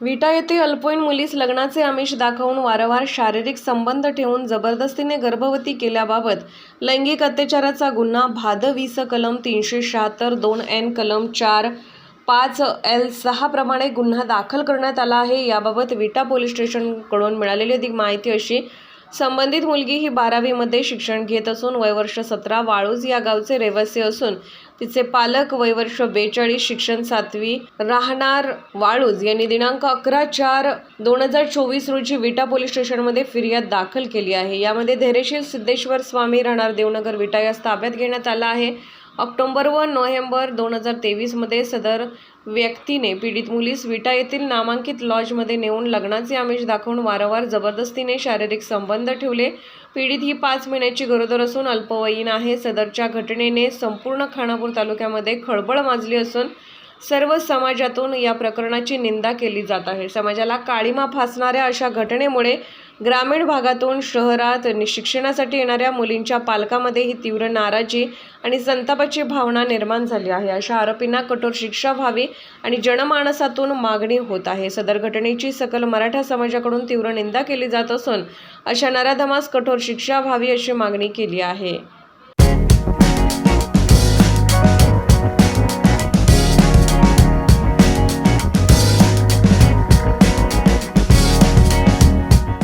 विटा येथे अल्पवयीन मुलीस लग्नाचे आमिष दाखवून वारंवार शारीरिक संबंध ठेवून जबरदस्तीने गर्भवती केल्याबाबत लैंगिक अत्याचाराचा गुन्हा भाद वीस कलम तीनशे शहात्तर दोन एन कलम चार पाच एल सहा प्रमाणे गुन्हा दाखल करण्यात आला आहे. याबाबत विटा पोलीस स्टेशनकडून मिळालेली अधिक माहिती अशी संबंधित मुलगी ही बारावीमध्ये शिक्षण घेत असून वयवर्ष सतरा वाळूज या गावचे रहिवासी असून तिचे पालक वयवर्ष बेचाळीस शिक्षण सातवी राहणार वाळूज. यांनी दिनांक अकरा चार दोन हजार चोवीस रोजी विटा पोलीस स्टेशनमध्ये फिर्याद दाखल केली आहे. यामध्ये धैर्यशील सिद्धेश्वर स्वामी राहणार देवनगर विटा यास ताब्यात घेण्यात आला आहे. ऑक्टोंबर व नोव्हेंबर दोन हजार तेवीसमध्ये सदर व्यक्तीने पीडित मुलीस विटा येथील नामांकित लॉजमध्ये नेऊन लग्नाचे आमिष दाखवून वारंवार जबरदस्तीने शारीरिक संबंध ठेवले. पीडित ही पाच महिन्याची गरोदर असून अल्पवयीन आहे. सदरच्या घटनेने संपूर्ण खानापूर तालुक्यामध्ये खळबळ माजली असून सर्व समाजातून या प्रकरणाची निंदा केली जात आहे. समाजाला काळीमा फासणाऱ्या अशा घटनेमुळे ग्रामीण भागातून शहरात नि- शिक्षणासाठी येणाऱ्या मुलींच्या पालकामध्ये ही तीव्र नाराजी आणि संतापाची भावना निर्माण झाली आहे. अशा आरोपींना कठोर शिक्षा व्हावी आणि जनमानसातून मागणी होत आहे. सदर घटनेची सकल मराठा समाजाकडून तीव्र निंदा केली जात असून अशा नराधमास कठोर शिक्षा व्हावी अशी मागणी केली आहे.